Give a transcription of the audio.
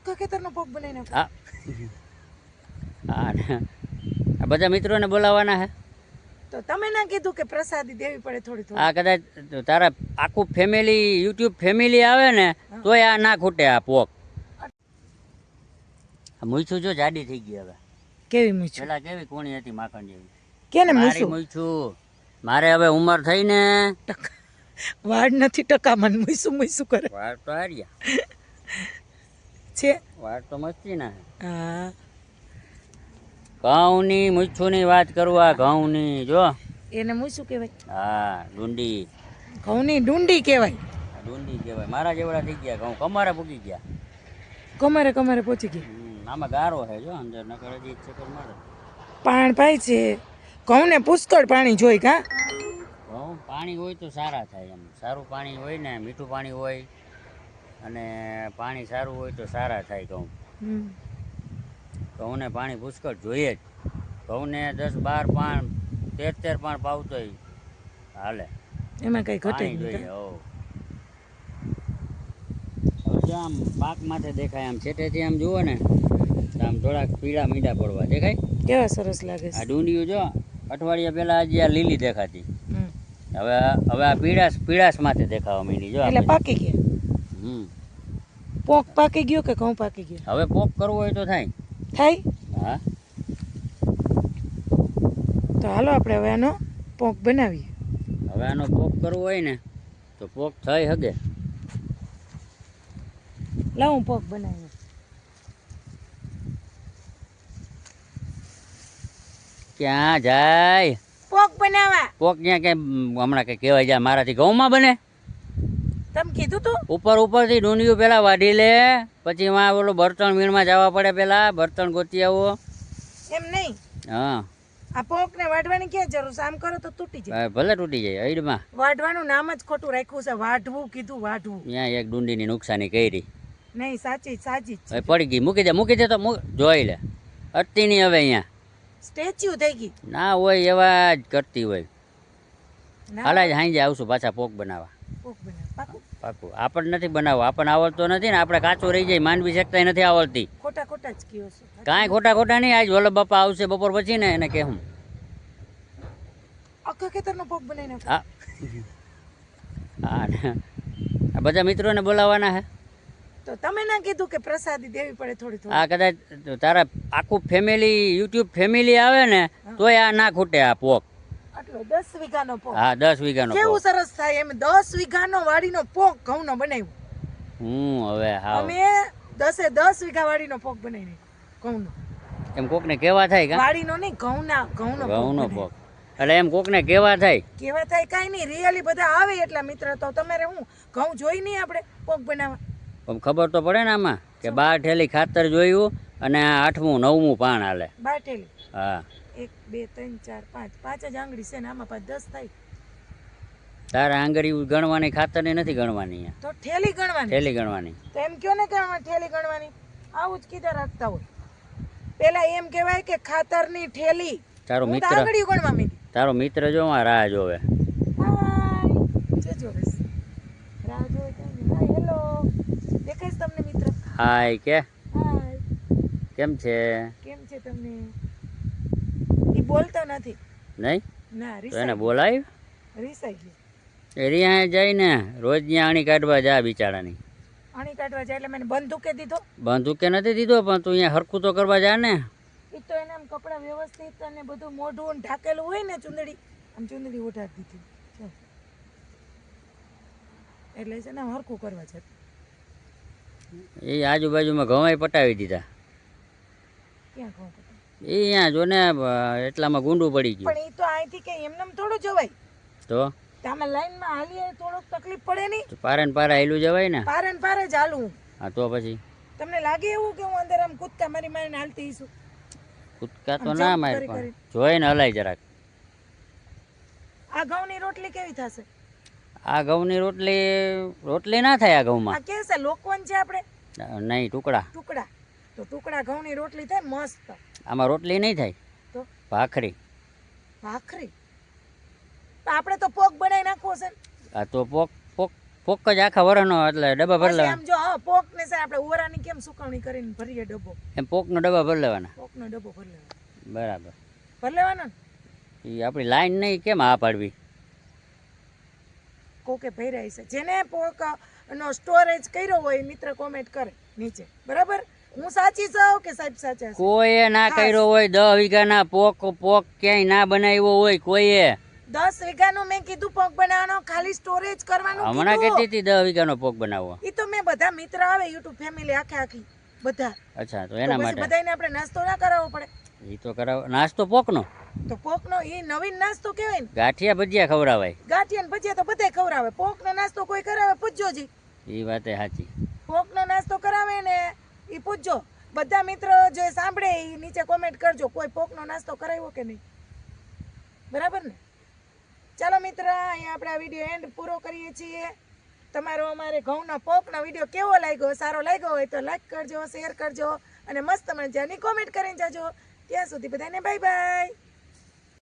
આખા ખેતરનો પગ બનાવીને હા. હા. બધા મિત્રોને બોલાવવાના હે. તો તમે ના કીધું કે પ્રસાદી દેવી પડે થોડી થોડી. આ કદાચ તારા આખું ફેમિલી યુટ્યુબ ફેમિલી આવે ને તોય આ ના ખૂટે આ પોક. મૂછું જો જાડી થઈ ગઈ હવે. કેવી મૂછું પેલા કેવી કોણી હતી માખણ જેવી કેને મારી મૂછું મૂછું મારે હવે ઉંમર થઈ ને. વાળ નથી ટકામાં મન મૂછું મૂછું કરે. વાર તો હાર્યા. છે? વાત તો મસ્તી ના હા. ઘઉંની મૂછુંની વાત કરવા ઘઉંની જો. એને મૂછું કહેવાય? હા ડુંડી. ઘઉંની ડુંડી કહેવાય? ડુંડી કહેવાય. મારા જેવડા થઈ ગયા ઘઉં. કમારે પૂગી ગયા. કમારે કમારે પહોંચી હમ, આમાં ગારો છે જો અંદર. નકર હજી ચક્કર મારે. પાણ પાય છે. ઘઉંને પુષ્કળ પાણી જોઈ કા? ઘઉં પાણી હોય તો સારા થાય એમ. સારું પાણી હોય ને મીઠું પાણી હોય અને પાણી સારું હોય તો સારા થાય ઘઉં. ઘઉંને પાણી પુષ્કળ જોઈએ જ. ઘઉંને દસ બાર પાણ તેર તેર પાણ પાવતોય હાલે. એમાં કઈ ઘટે જોઈએ? હો આમ પાક માથે દેખાય આમ છેટેથી આમ જુઓ ને તો આમ થોડાક પીળા મીંડા પડવા. દેખાય? કેવા સરસ લાગે આ ડુંડિયું જો અઠવાડિયા પહેલા હજી આ લીલી દેખાતી. હવે હવે આ પીળાશ પીળાશ માથે દેખાવા માંડી જો એટલે. પાકી ગયા? પોક પાકી ગયો કે ઘઉં પાકી ગયો? હવે પોક કરવો હોય તો થાય. થાય? હા. તો હાલો આપણે હવે આનો પોક બનાવીએ. હવે આનો પોક કરવો હોય ને તો પોક થઈ હગે. લાવ હું પોક બનાવીએ. ક્યાં જાય? પોક બનાવવા. પોક ક્યાં કઈ હમણાં કઈ કહેવાય જાય મારાથી ઘઉંમાં બને? તમે કીધું તું? ઉપર ઉપરથી ડુંડિયું પેલા વાઢી લે પછી માં ઓલો બર્તણ વીણમાં જવા પડે પેલા બર્તણ ગોતી આવો. એમ નહીં? હા. આ પોક ને વાઢવાની ક્યાં જરૂર છે? આમ કરો તો તૂટી જાય. ભલે તૂટી જાય અઈડમાં વાઢવાનું નામ જ ખોટું રાખ્યું છે. વાઢવું કીધું વાઢવું. ત્યાં એક ડુંડીની નુકસાની કરી. નહીં સાચી સાચી હવે પડી ગઈ મૂકી દે મૂકી દે તો જોઈ લે. અટતી નહીં હવે અહીંયા. સ્ટેચ્યુ થઈ ગઈ? ના હોય એવા જ કરતી હોય. હાલા જ હાંજે આવશું પાછા પોક બનાવવા. પોક બનાવ પાકું. આપણને નથી બનાવવા. આપણને આવડતો નથી ને આપણે કાચું રહી જાય માનવી શકતા નથી આવડતી. ખોટા ખોટા જ કયો છે. કાંઈ ખોટા ખોટા નહીં આજ વલ્લભ બાપા આવશે બપોર પછી ને એને કહેવું. આખા ખેતરનો પોક બનાવીને હા. હા આ બધા મિત્રોને બોલાવવાના હે? તો તમે ના કીધું કે પ્રસાદી દેવી પડે થોડી થોડી. આ કદાચ તારા આખું ફેમિલી યુટ્યુબ ફેમિલી આવે ને તોય આ ના ખૂટે આ પોક આટલો દસ વીઘાનો પોક. હા દસ વીઘાનો કેવું સરસ થાય એમ? દસ વીઘાનો વાડીનો પોક ઘઉંનો બનાવ્યો. હું હવે હા અમે દસે દસ વીઘા વાડીનો પોક બનાવી ઘઉંનો. એમ કોકને કેવા થાય કા? વાડીનો નહીં ઘઉંના ઘઉંનો ઘઉંનો પોક. એટલે એમ કોકને કેવા થાય? કેવા થાય કાંઈ નહીં રિયલી બધા આવે એટલા મિત્ર તો તમારે હું ઘઉં જોઈ નહીં આપણે પોક બનાવવા? ખબર તો પડે ને આમાં કે બાર ઠેલી ખાતર જોયું અને આઠમું નવમું પાણ હાલે. બાટેલી હા. એક બે ત્રણ ચાર પાંચ. પાંચ જ આંગળી છે ને આમાં પાંચ દસ થાય. તારે આંગળી ગણવાની ખાતરની નથી ગણવાની તો ઠેલી ગણવાની. ઠેલી ગણવાની. તો એમ કયો ને કે ઠેલી ગણવાની. આવું જ કીધા રાખતા હોય. પેલા એમ કહેવાય કે ખાતરની ઠેલી. તારો મિત્ર આંગળી ગણવા મીધી તારો મિત્ર જો આ રાહ જોવે. હાય. જો જો રાહ હાય હેલો. દેખાય તમને મિત્ર? હાય કે? હાય. કેમ છે? કેમ છે તમને? એ બોલતો નથી. નહીં? ના તો એને બોલાય? રીસાઈ ગયો. એ રિયા જઈને રોજ ત્યાં આણી કાઢવા જા બિચારાની. આણી કાઢવા જાય એટલે મને બંદૂકે દીધો. બંદૂકે નથી દીધો પણ તું અહીંયા હરખું તો કરવા જા ને. એ તો એને આમ કપડાં વ્યવસ્થિત અને બધું મોઢું ઢાકેલું હોય ને ચુંદડી આમ ચુંદડી ઉઠાડી દીધી. એટલે છે ને હરખું કરવા જાય એ આજુબાજુમાં ઘઉં પટાવી દીધા. ક્યાં ઘઉં? એ અહીંયા જો ને એટલામાં ગુંડું પડી ગયું. પણ એ તો અહીંથી કે એમનેમ થોડું જવાય. તો? તમે લાઈનમાં હાલીએ થોડોક તકલીફ પડે નહીં. પારે ને પારા હેલું જવાય ને? પારે ને પારે જ હાલું. હા તો પછી? તમને લાગે એવું કે હું અંદર આમ કૂદકા મારી મારીને હાલતી હઈશું કૂદકા તો ના મારે પણ. જોઈને હલાય જરાક. આ ઘઉંની રોટલી કેવી થશે? આ ઘઉંની રોટલી રોટલી ના થાય આ આ ઘઉંમાં. કે છે લોકવન છે આપણે? નહીં ટુકડા. ટુકડા. તો ટુકડા ઘઉંની રોટલી થાય મસ્ત. આમાં રોટલી નહીં થાય. તો? ભાખરી. ભાખરી? આપણે તો પોક બનાવી નાખવો છે આ તો પોક પોક પોક જ આખા વરસનો એટલે ડબ્બા ભરી લેવાના. એમ જો પોક ને સર આપણે ઓરાની કેમ સુકવણી કરીને ભરીએ ડબ્બો? એમ પોકનો ડબ્બા ભરી લેવાના. પોકનો ડબ્બો ભરી લેવાનો. બરાબર. ભરી લેવાનો ને? એ આપણી લાઈન નહીં કેમ આ પાડવી? કોકે ભરાઈ છે જેને પોક નો સ્ટોરેજ કર્યો હોય મિત્ર કોમેન્ટ કરે નીચે. બરાબર? હું સાચી છું કે સાહેબ સાચા કોઈએ ના કર્યો હોય દસ વીઘાના પોક પોક ક્યાંય ના બનાવ્યો હોય કોઈએ? દસ વીઘાનું મેં કીધું પોક બનાવવાનો ખાલી સ્ટોરેજ કરવાનું હમણાં કીધું. હતી દસ વીઘાનો પોક બનાવવો? ઈ તો મેં બધા મિત્ર આવે યુટ્યુબ ફેમિલી આખે આખી બધા. અચ્છા તો તો એના માટે. બધાયને આપણે નાસ્તો ના કરાવવો પડે. એ તો કરાવ નાસ્તો પોકનો? તો પોકનો ઈ નવીન નાસ્તો કહેવાય ને. ગાંઠિયા ભજીયા ખવડાવાય. ગાંઠિયા ને ભજીયા તો બધાય ખવડાવે. પોકનો નાસ્તો કોઈ કરાવે પૂછજો જી. એ વાતે સાચી. પોકનો નાસ્તો કરાવે ને ઈ પૂછજો. બધા મિત્રો જે સાંભળે એ નીચે કોમેન્ટ કરજો, કોઈ પોકનો નાસ્તો કરાવ્યો કે નહીં? બરાબર ને? ચાલો મિત્ર, અહીંયા આપણે આ વીડિયો એન્ડ પૂરો કરીએ છીએ. તમારો અમારે ઘઉંનો પોકનો વીડિયો કેવો લાગ્યો? સારો લાગ્યો હોય તો લાઈક કરજો શેર કરજો અને મસ્ત મજાની કોમેન્ટ કરીને જાજો. ત્યાં સુધી બધાને બાય બાય